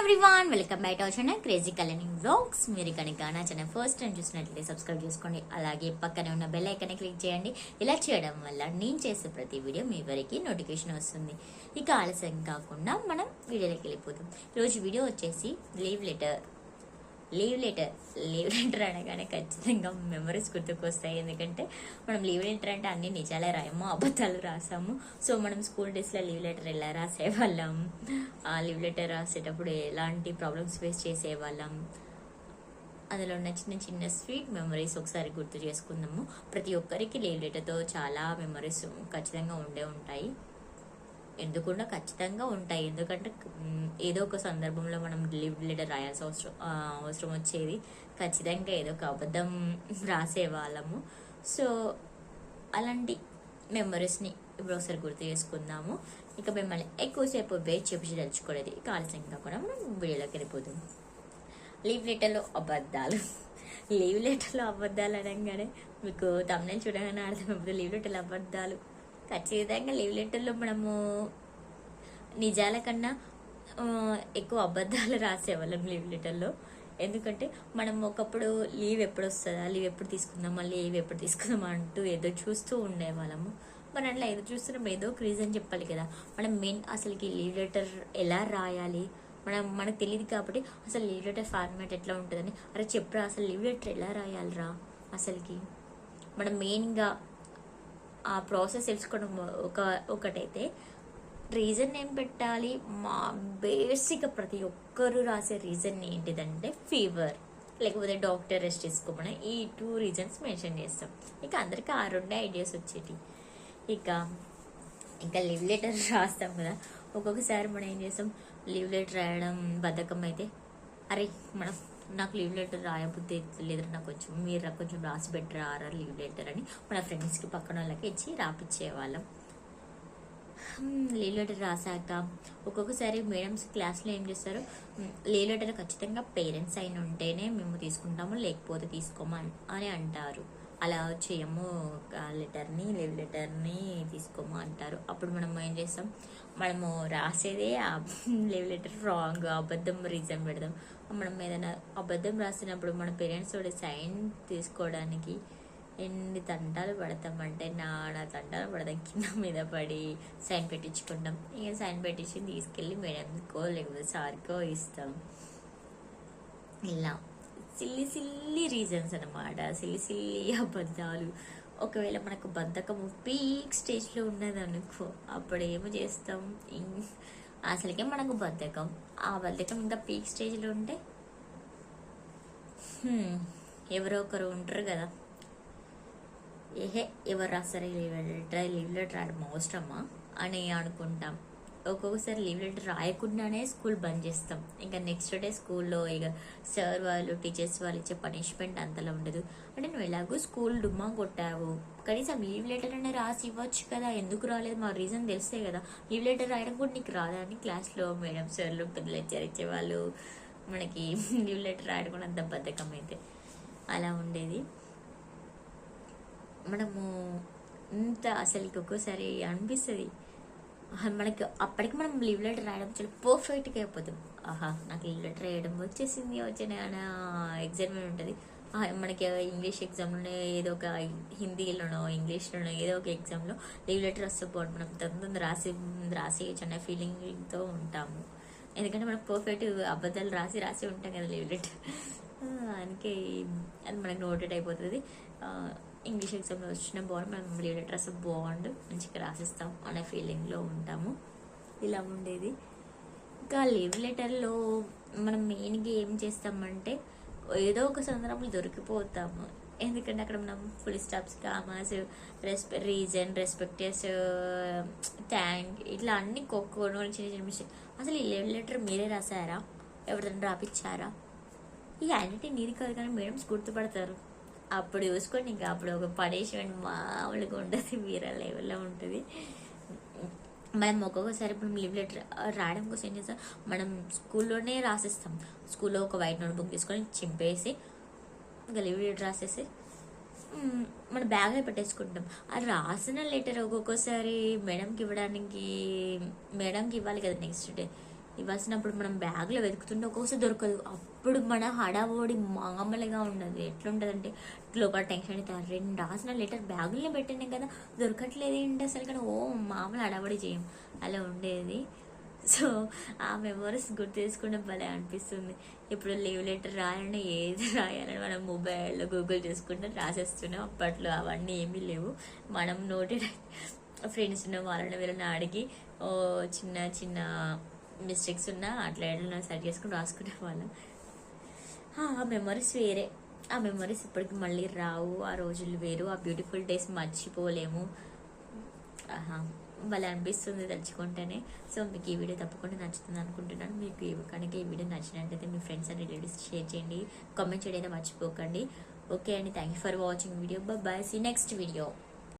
Everyone welcome back to our channel crazy colouring vlogs మీరు కనుక నా ఛానల్ ఫస్ట్ టైం చూసినట్లయితే సబ్స్క్రైబ్ చేసుకోండి. అలాగే పక్కనే ఉన్న బెల్ ఐకాన్ క్లిక్ చేయండి. ఇలా చేయడం వల్ల నేను చేసే ప్రతి వీడియో మీ వరకు నోటిఫికేషన్ వస్తుంది. ఇక ఆలస్యం కాకుండా మనం వీడియోలోకి వెళ్ళిపోతాం ఈరోజు వీడియో వచ్చేసి leave letter leave letter leave letter అనగానే ఖచ్చితంగా మెమరీస్ గుర్తుకొస్తాయి. ఎందుకంటే మనం లీవ్ లెటర్ అంటే అన్ని నిజాలే రాయము అబద్ధాలు రాసాము. సో మనం స్కూల్ డేస్లో లీవ్ లెటర్ ఎలా రాసేవాళ్ళం? ఆ లీవ్ లెటర్ రాసేటప్పుడు ఎలాంటి ప్రాబ్లమ్స్ ఫేస్ చేసేవాళ్ళం? అందులో ఉన్న చిన్న చిన్న స్వీట్ మెమరీస్ ఒకసారి గుర్తు చేసుకుందాము. ప్రతి ఒక్కరికి లీవ్ లెటర్తో చాలా మెమరీస్ ఖచ్చితంగా ఉండే ఉంటాయి. ఎందుకుండా ఖచ్చితంగా ఉంటాయి. ఎందుకంటే ఏదో ఒక సందర్భంలో మనం లీవ్ లెటర్ రాయాల్సిన అవసరం అవసరం వచ్చేది. ఖచ్చితంగా ఏదో ఒక అబద్ధం రాసేవాళ్ళము సో అలాంటి మెమరీస్ని ఇప్పుడు ఒకసారి గుర్తు చేసుకుందాము. ఇక మిమ్మల్ని ఎక్కువసేపు వెయిట్ చేపించి తలుచుకోలేదు ఇక ఆలస్యం కాకుండా మనం వీడియోలోకి వెళ్ళిపోతాం లీవ్ లెటర్లో అబద్ధాలు. లీవ్ లెటర్లో అబద్ధాలు అనగానే మీకు తమిళ చూడగానే అర్థమైపోతుంది లీవ్ లెటర్లో అబద్ధాలు. ఖచ్చితంగా లీవ్ లెటర్లో మనము నిజాల కన్నా ఎక్కువ అబద్ధాలు రాసేవాళ్ళం లీవ్ లెటర్లో. ఎందుకంటే మనం ఒకప్పుడు లీవ్ ఎప్పుడు వస్తుందా లీవ్ ఎప్పుడు తీసుకుందాం మళ్ళీ లీవ్ ఎప్పుడు తీసుకుందాం అంటూ ఏదో చూస్తూ ఉండేవాళ్ళము. మనం అట్లా ఏదో చూస్తున్నాం ఏదో ఒక రీజన్ చెప్పాలి కదా. మనం మెయిన్ అసలుకి లీవ్ లెటర్ ఎలా రాయాలి? మనం మనకు తెలియదు కాబట్టి అసలు లీవ్ లెటర్ ఫార్మాట్ ఎట్లా ఉంటుందని. అరే చెప్పురా అసలు లీవ్ లెటర్ ఎలా రాయాలిరా అసలుకి? మనం మెయిన్గా ఆ ప్రాసెస్ తెలుసుకోవడం ఒక ఒకటైతే రీజన్ ఏం పెట్టాలి? మా బేసిక్ ప్రతి ఒక్కరు రాసే రీజన్ ఏంటిదంటే ఫీవర్. లేకపోతే డాక్టర్ రెస్ట్ తీసుకోమని ఈ టూ రీజన్స్ మెన్షన్ చేస్తాం. ఇక అందరికీ ఆ రెండే ఐడియాస్ వచ్చేటి ఇక ఇంకా లివ్ లెటర్ రాస్తాం కదా. ఒక్కొక్కసారి మనం ఏం చేస్తాం? లివ్ లెటర్ రాయడం బద్ధకం అయితే అరే మనం నాకు లీవ్ లెటర్ రాయబుద్ధి లేదురా నాకు కొంచెం మీరు కొంచెం రాసి పెట్టరారా లీవ్ లెటర్ అని మన ఫ్రెండ్స్కి పక్కన వాళ్ళకి ఇచ్చి రాపిచ్చేవాళ్ళం. లీవ్ లెటర్ రాసాక ఒక్కొక్కసారి మేడమ్స్ క్లాస్లో ఏం చేస్తారు? లీవ్ లెటర్ ఖచ్చితంగా పేరెంట్స్ అయిన ఉంటేనే మేము తీసుకుంటాము లేకపోతే తీసుకోమని అని అంటారు. అలా చేయము లెటర్ని లివ్ లెటర్ని తీసుకోము అంటారు. అప్పుడు మనం ఏం చేస్తాం? మనము రాసేదే లివ్ లెటర్ రాంగ్ అబద్ధం రీజన్ పెడదాం మనం ఏదైనా అబద్ధం రాసినప్పుడు మన పేరెంట్స్ తోటి సైన్ తీసుకోవడానికి ఎన్ని తంటాలు పడతామంటే నానా తంటాలు పడతాం. కింద మీద పడి సైన్ పెట్టించుకుంటాం. ఇక సైన్ పెట్టించి తీసుకెళ్ళి మేడంకో లేకపోతే సార్కో ఇస్తాం. ఇలా. సిల్లి సిల్లి రీజన్స్ అనమాట సిల్లి సిల్లి అబద్ధాలు. ఒకవేళ మనకు బద్ధకం పీక్ స్టేజ్లో ఉన్నది అనుకో అప్పుడు ఏమి చేస్తాం? అసలుకే మనకు బద్ధకం ఆ బద్ధకం ఇంకా పీక్ స్టేజ్లో ఉంటే? ఎవరో ఒకరు ఉంటారు కదా. ఏహే ఎవరు రాస్తారా లీవ్ లెటర్ లీవ్ లెటర్ అవసరమా అని అనుకుంటాం. ఒక్కొక్కసారి లీవ్ లెటర్ రాయకుండానే స్కూల్ బంద్ చేస్తాం. ఇంకా నెక్స్ట్ డే స్కూల్లో ఇక సార్ వాళ్ళు టీచర్స్ వాళ్ళు ఇచ్చే పనిష్మెంట్ అంతలా ఉండదు. అంటే నువ్వు ఎలాగో స్కూల్ డుమ్మా కొట్టావు. కనీసం లీవ్ లెటర్ అనే రాసి ఇవ్వచ్చు కదా. ఎందుకు రాలేదు? మా రీజన్ తెలిస్తే కదా. లీవ్ లెటర్ రాయడం కూడా నీకు రాదా అని క్లాస్లో మేడం సార్లు పెద్ద లెక్చర్ ఇచ్చేవాళ్ళు. మనకి లీవ్ లెటర్ రాయడం కూడా అంత బద్ధకం అయితే. అలా ఉండేది. మనము ఇంత అసలుకి ఒక్కోసారి అనిపిస్తుంది. మనకి అప్పటికి మనం లీవ్ లెటర్ రాయడం చాలా పర్ఫెక్ట్గా అయిపోతాం ఆహా నాకు లీవ్ లెటర్ వేయడం వచ్చేసింది వచ్చిన ఎగ్జామ్ ఉంటుంది. మనకి ఇంగ్లీష్ ఎగ్జామ్లోనే ఏదో ఒక హిందీలోనో ఇంగ్లీష్లోనో ఏదో ఒక ఎగ్జామ్లో లీవ్ లెటర్ వస్తే బాగుంటుంది మనం తొందర రాసి రాసేయచ్చు అనే ఫీలింగ్తో ఉంటాము. ఎందుకంటే మనకు పర్ఫెక్ట్ అబద్ధాలు రాసి రాసి ఉంటాం కదా లీవ్ లెటర్ అందుకే అది మనకు నోటెడ్ అయిపోతుంది. ఇంగ్లీష్ ఎగ్జామ్లో వచ్చిన బాగుంది మనం లీవ్ లెటర్స్ అసలు బాగుండు మంచిగా రాసిస్తాం అనే ఫీలింగ్లో ఉంటాము. ఇలా ఉండేది. ఇంకా లివ్ లెటర్లో మనం మెయిన్గా ఏం చేస్తామంటే ఏదో ఒక సందర్భంలో దొరికిపోతాము. ఎందుకంటే అక్కడ మనం ఫుల్ స్టాప్స్ కామాస్ రెస్పె రీజన్ రెస్పెక్టెస్ థ్యాంక్ ఇట్లా అన్ని కొన్ని చిన్న చిన్న మిషన్ అసలు ఈ లీవ్ లెటర్ మీరే రాసారా ఎవరిదైనా రాపిచ్చారా? ఈ హ్యాండ్ నీది కాదు కానీ మేడమ్స్ గుర్తుపడతారు. అప్పుడు చూసుకోండి ఇంకా అప్పుడు ఒక పనిష్మెంట్ మామూలుగా ఉంటుంది వీర లెవెల్లో ఉంటుంది. మనం ఒక్కొక్కసారి ఇప్పుడు లీవ్ లెటర్ రాయడం కోసం ఏం చేస్తాం? మనం స్కూల్లోనే రాసిస్తాం. స్కూల్లో ఒక వైట్ నోట్బుక్ తీసుకొని చింపేసి ఇంకా లీవ్ లెటర్ రాసేసి మన బ్యాగ్లో పెట్టేసుకుంటాం. ఆ రాసిన లెటర్ ఒక్కొక్కసారి మేడంకి ఇవ్వడానికి మేడంకి ఇవ్వాలి కదా నెక్స్ట్ డే. ఇవ్వాల్సినప్పుడు మనం బ్యాగ్లో వెతుకుతుంటే ఒక్కొక్కసారి దొరకదు. అప్పుడు మన హడావోడి మామూలుగా ఉండదు. ఎట్లుంటుందంటే లోపల టెన్షన్ అవుతుంది రెండు రాసిన లెటర్ బ్యాగులనే పెట్టినాం కదా దొరకట్లేదు ఏంటి అసలు కానీ ఓ మామూలు హడావడి చేయం. అలా ఉండేది. సో ఆ మెమరీస్ గుర్తు చేసుకుంటే భలే అనిపిస్తుంది. ఇప్పుడు లీవ్ లెటర్ రాయాలని ఏది రాయాలని మనం మొబైల్లో గూగుల్ చేసుకుంటే రాసేస్తున్నాం. అప్పట్లో అవన్నీ ఏమీ లేవు. మనం నోటి ఫ్రెండ్స్ ఉన్న వాళ్ళని వీళ్ళని అడిగి ఓ చిన్న చిన్న మిస్టేక్స్ ఉన్నా అట్లా ఎట్లా సెట్ చేసుకుని రాసుకునే వాళ్ళం. ఆ మెమరీస్ వేరే. ఆ మెమరీస్ ఇప్పటికి మళ్ళీ రావు. ఆ రోజులు వేరు. ఆ బ్యూటిఫుల్ డేస్ మర్చిపోలేము. ఆహా, అనిపిస్తుంది తలుచుకుంటేనే. సో మీకు ఈ వీడియో తప్పకుండా నచ్చుతుంది అనుకుంటున్నాను. మీకు కనుక ఈ వీడియో నచ్చినట్టయితే మీ ఫ్రెండ్స్ అండ్ రిలేటివ్స్ షేర్ చేయండి. కామెంట్ చేయడం మర్చిపోకండి. ఓకే అండి. Thank you for watching video bye see next video